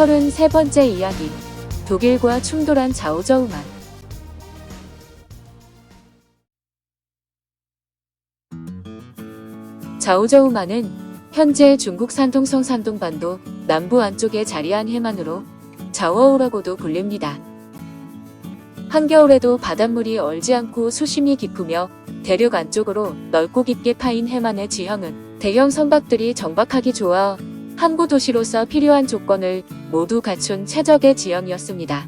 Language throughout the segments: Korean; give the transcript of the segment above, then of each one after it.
33번째 이야기. 독일과 충돌한 자오저우만. 자오저우만은 현재 중국 산둥성 산둥반도 남부 안쪽에 자리한 해만으로 자워우라고도 불립니다. 한겨울에도 바닷물이 얼지 않고 수심이 깊으며 대륙 안쪽으로 넓고 깊게 파인 해만의 지형은 대형 선박들이 정박하기 좋아 항구 도시로서 필요한 조건을 모두 갖춘 최적의 지형이었습니다.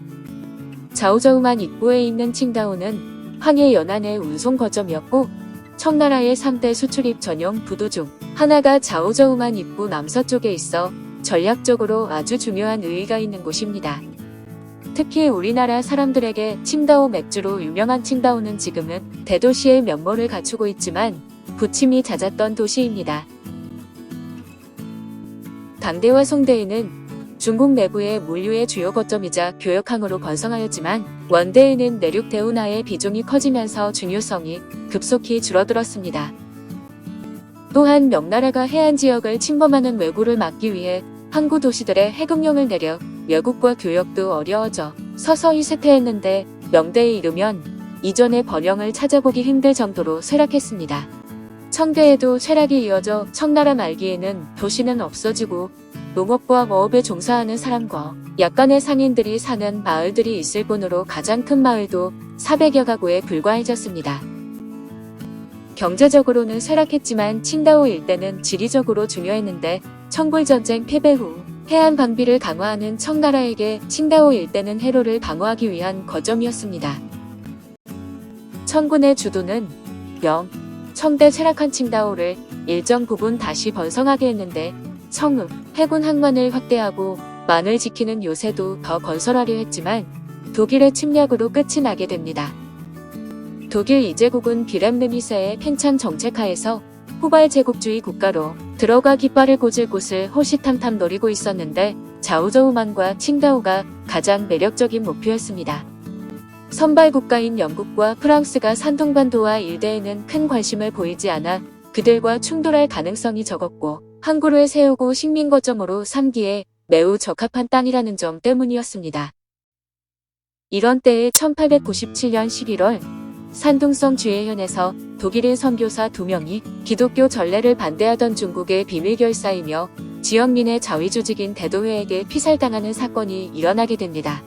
자오저우만 입구에 있는 칭다오는 황해 연안의 운송 거점이었고 청나라의 3대 수출입 전용 부도 중 하나가 자오저우만 입구 남서쪽에 있어 전략적으로 아주 중요한 의의가 있는 곳입니다. 특히 우리나라 사람들에게 칭다오 맥주로 유명한 칭다오는 지금은 대도시의 면모를 갖추고 있지만 부침이 잦았던 도시입니다. 당대와 송대에는 중국 내부의 물류의 주요 거점이자 교역항으로 번성하였지만 원대에는 내륙 대운하의 비중이 커지면서 중요성이 급속히 줄어들었습니다. 또한 명나라가 해안 지역을 침범하는 왜구를 막기 위해 항구 도시들의 해금령을 내려 외국과 교역도 어려워져 서서히 쇠퇴했는데 명대에 이르면 이전의 번영을 찾아보기 힘들 정도로 쇠락했습니다. 청대에도 쇠락이 이어져 청나라 말기에는 도시는 없어지고 농업과 어업에 종사하는 사람과 약간의 상인들이 사는 마을들이 있을 뿐으로 가장 큰 마을도 400여 가구에 불과해졌습니다. 경제적으로는 쇠락했지만 칭다오 일대는 지리적으로 중요했는데 청불전쟁 패배 후 해안 방비를 강화하는 청나라에게 칭다오 일대는 해로를 방어하기 위한 거점이었습니다. 청군의 주도는 명, 청대 쇠락한 칭다오를 일정 부분 다시 번성하게 했는데 청읍, 해군 항만을 확대하고 만을 지키는 요새도 더 건설하려 했지만 독일의 침략으로 끝이 나게 됩니다. 독일 이제국은 비렘르미세의 팽창 정책하에서 후발 제국주의 국가로 들어가 깃발을 꽂을 곳을 호시탐탐 노리고 있었는데 자우저우만과 칭다오가 가장 매력적인 목표였습니다. 선발 국가인 영국과 프랑스가 산둥반도와 일대에는 큰 관심을 보이지 않아 그들과 충돌할 가능성이 적었고 항구를 세우고 식민 거점으로 삼기에 매우 적합한 땅이라는 점 때문이었습니다. 이런 때에 1897년 11월 산둥성 주해현에서 독일인 선교사 두 명이 기독교 전례를 반대하던 중국의 비밀결사이며 지역민의 자위조직인 대도회에게 피살당하는 사건이 일어나게 됩니다.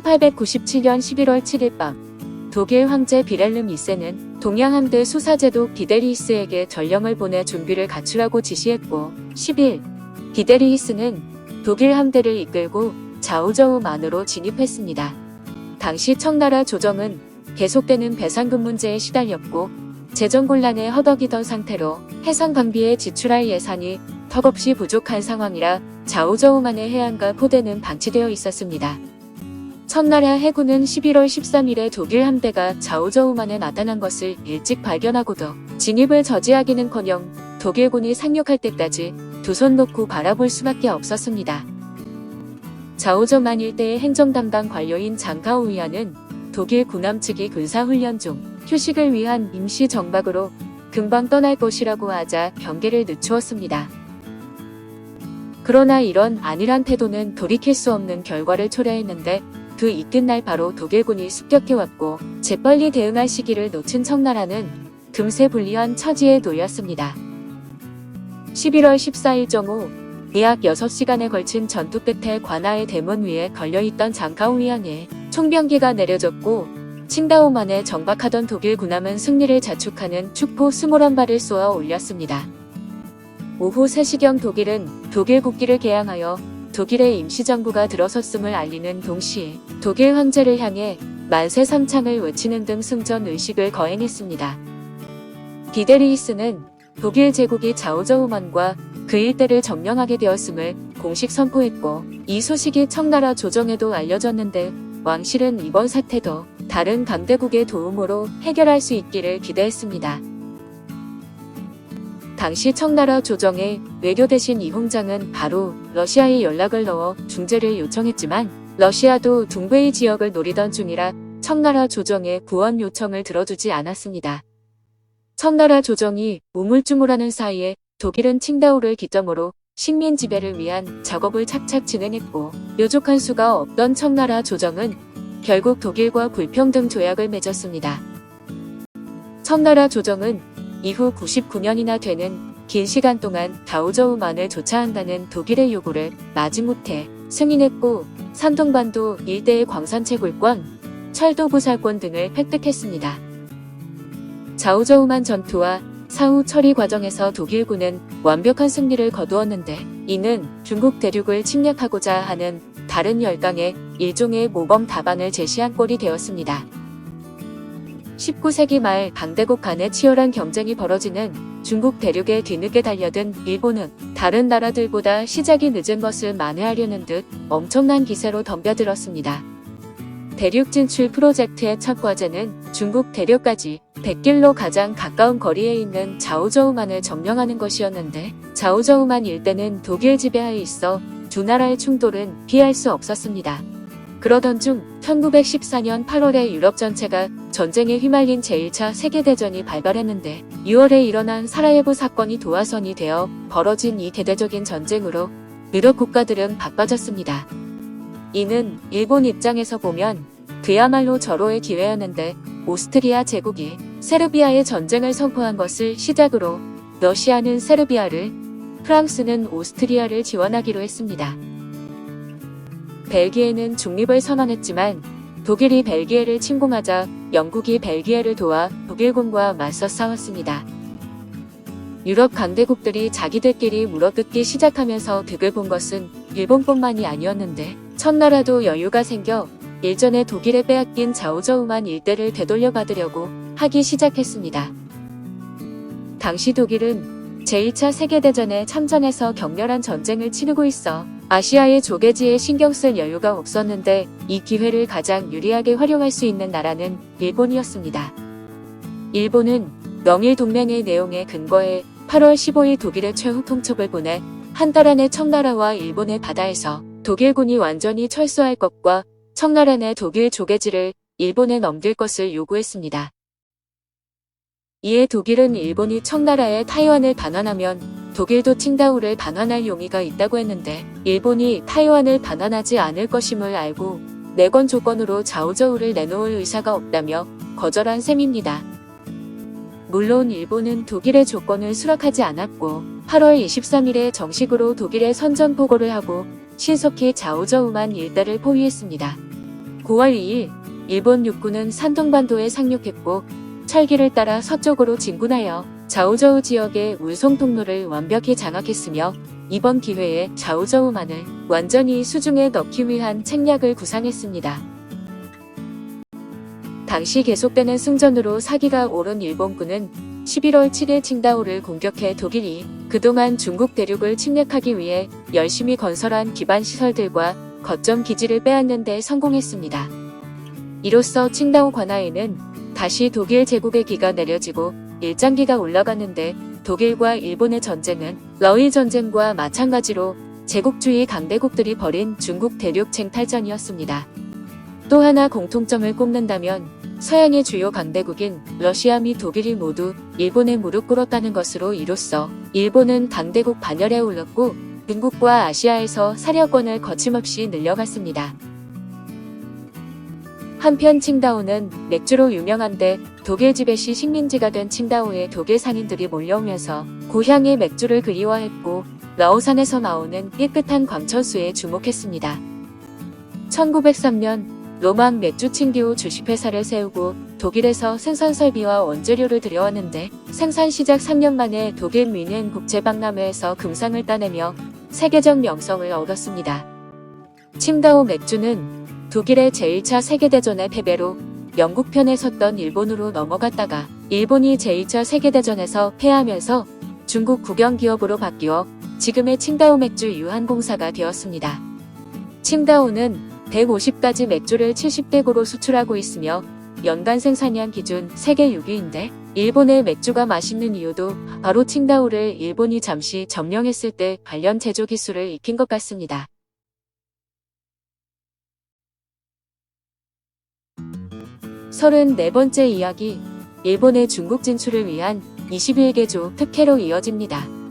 1897년 11월 7일 밤 독일 황제 비렐름 2세는 동양함대 수사제독 비데리히스에게 전령을 보내 준비를 갖추라고 지시했고 10일 비데리히스는 독일 함대를 이끌고 자우저우만으로 진입했습니다. 당시 청나라 조정은 계속되는 배상금 문제에 시달렸고 재정 곤란에 허덕이던 상태로 해상 방비에 지출할 예산이 턱없이 부족한 상황이라 자우저우만의 해안과 포대는 방치되어 있었습니다. 청나라 해군은 11월 13일에 독일 함대가 자우저우만에 나타난 것을 일찍 발견하고도 진입을 저지하기는커녕 독일군이 상륙할 때까지 두 손 놓고 바라볼 수밖에 없었습니다. 자우저만 일대의 행정 담당 관료인 장카오 위안은 독일 군함 측이 군사훈련 중 휴식을 위한 임시 정박으로 금방 떠날 것이라고 하자 경계를 늦추었습니다. 그러나 이런 안일한 태도는 돌이킬 수 없는 결과를 초래했는데 그 이튿날 바로 독일군이 습격해왔고 재빨리 대응할 시기를 놓친 청나라는 금세 불리한 처지에 놓였습니다. 11월 14일 정오 약 6시간에 걸친 전투 끝에 관아의 대문 위에 걸려있던 장카오위안에 총병기가 내려졌고 칭다오만에 정박하던 독일 군함은 승리를 자축하는 축포 21발을 쏘아 올렸습니다. 오후 3시경 독일은 독일 국기를 개항하여 독일의 임시정부가 들어섰음을 알리는 동시에 독일 황제를 향해 만세 삼창을 외치는 등 승전 의식을 거행했습니다. 비데리히스는 독일 제국이 자우저우만과 그 일대를 점령하게 되었음을 공식 선포했고 이 소식이 청나라 조정에도 알려졌는데 왕실은 이번 사태도 다른 강대국의 도움으로 해결할 수 있기를 기대했습니다. 당시 청나라 조정의 외교 대신 이홍장은 바로 러시아에 연락을 넣어 중재를 요청했지만 러시아도 둥베이 지역을 노리던 중이라 청나라 조정의 구원 요청을 들어주지 않았습니다. 청나라 조정이 우물쭈물하는 사이에 독일은 칭다오를 기점으로 식민 지배를 위한 작업을 착착 진행했고 뾰족한 수가 없던 청나라 조정은 결국 독일과 불평등 조약을 맺었습니다. 청나라 조정은 이후 99년이나 되는 긴 시간 동안 다우저우만을 조차한다는 독일의 요구를 마지못해 승인했고 산동반도 일대의 광산 채굴권, 철도 부살권 등을 획득했습니다. 자우저우만 전투와 사후 처리 과정에서 독일군은 완벽한 승리를 거두었는데 이는 중국 대륙을 침략하고자 하는 다른 열강의 일종의 모범 답안을 제시한 꼴이 되었습니다. 19세기 말 강대국 간의 치열한 경쟁이 벌어지는 중국 대륙에 뒤늦게 달려든 일본은 다른 나라들보다 시작이 늦은 것을 만회하려는 듯 엄청난 기세로 덤벼들었습니다. 대륙 진출 프로젝트의 첫 과제는 중국 대륙까지 100길로 가장 가까운 거리에 있는 자우저우만을 점령하는 것이었는데 자우저우만 일대는 독일 지배하에 있어 두 나라의 충돌은 피할 수 없었습니다. 그러던 중 1914년 8월에 유럽 전체가 전쟁에 휘말린 제1차 세계대전이 발발했는데 6월에 일어난 사라예보 사건이 도화선이 되어 벌어진 이 대대적인 전쟁으로 유럽 국가들은 바빠졌습니다. 이는 일본 입장에서 보면 그야말로 절호의 기회였는데 오스트리아 제국이 세르비아의 전쟁을 선포한 것을 시작으로 러시아는 세르비아를 프랑스는 오스트리아를 지원하기로 했습니다. 벨기에는 중립을 선언했지만 독일이 벨기에를 침공하자 영국이 벨기에를 도와 독일군과 맞서 싸웠습니다. 유럽 강대국들이 자기들끼리 물어뜯기 시작하면서 득을 본 것은 일본뿐만이 아니었는데 첫나라도 여유가 생겨 일전에 독일에 빼앗긴 자우저우만 일대를 되돌려받으려고 하기 시작했습니다. 당시 독일은 제2차 세계대전에 참전해서 격렬한 전쟁을 치르고 있어 아시아의 조개지에 신경 쓸 여유가 없었는데 이 기회를 가장 유리하게 활용할 수 있는 나라는 일본이었습니다. 일본은 명일 동맹의 내용에 근거해 8월 15일 독일의 최후 통첩을 보내 한 달 안에 청나라와 일본의 바다에서 독일군이 완전히 철수할 것과 청나라 내 독일 조개지를 일본에 넘길 것을 요구했습니다. 이에 독일은 일본이 청나라의 타이완을 반환하면 독일도 칭다오를 반환할 용의가 있다고 했는데 일본이 타이완을 반환하지 않을 것임을 알고 내건 조건으로 자우저우를 내놓을 의사가 없다며 거절한 셈입니다. 물론 일본은 독일의 조건을 수락하지 않았고 8월 23일에 정식으로 독일에 선전 보고를 하고 신속히 자우저우만 일대를 포위했습니다. 9월 2일 일본 육군은 산동반도에 상륙했고 철기를 따라 서쪽으로 진군하여 자우저우 지역의 운송 통로를 완벽히 장악했으며 이번 기회에 자우저우만을 완전히 수중에 넣기 위한 책략을 구상했습니다. 당시 계속되는 승전으로 사기가 오른 일본군은 11월 7일 칭다오를 공격해 독일이 그동안 중국 대륙을 침략하기 위해 열심히 건설한 기반 시설들과 거점 기지를 빼앗는 데 성공했습니다. 이로써 칭다오 관하에는 다시 독일 제국의 기가 내려지고 일장기가 올라갔는데 독일과 일본의 전쟁은 러일 전쟁과 마찬가지로 제국주의 강대국들이 벌인 중국 대륙 쟁탈전이었습니다. 또 하나 공통점을 꼽는다면 서양의 주요 강대국인 러시아 및 독일이 모두 일본에 무릎 꿇었다는 것으로 이로써 일본은 강대국 반열에 올랐고 중국과 아시아에서 사려권을 거침없이 늘려갔습니다. 한편 칭다오는 맥주로 유명한데 독일 지배시 식민지가 된 칭다오에 독일 상인들이 몰려오면서 고향의 맥주를 그리워했고 라오산에서 나오는 깨끗한 광천수에 주목했습니다. 1903년 로망 맥주 칭디오 주식회사를 세우고 독일에서 생산 설비와 원재료를 들여왔는데 생산 시작 3년 만에 독일 미넨 국제박람회에서 금상을 따내며 세계적 명성을 얻었습니다. 칭다오 맥주는 독일의 제1차 세계대전의 패배로 영국 편에 섰던 일본으로 넘어갔다가 일본이 제2차 세계대전에서 패하면서 중국 국영기업으로 바뀌어 지금의 칭다오 맥주 유한공사가 되었습니다. 칭다오는 150가지 맥주를 70대고로 수출하고 있으며 연간 생산량 기준 세계 6위인데 일본의 맥주가 맛있는 이유도 바로 칭다오를 일본이 잠시 점령했을 때 관련 제조 기술을 익힌 것 같습니다. 34번째 이야기 일본의 중국 진출을 위한 21개조 특혜로 이어집니다.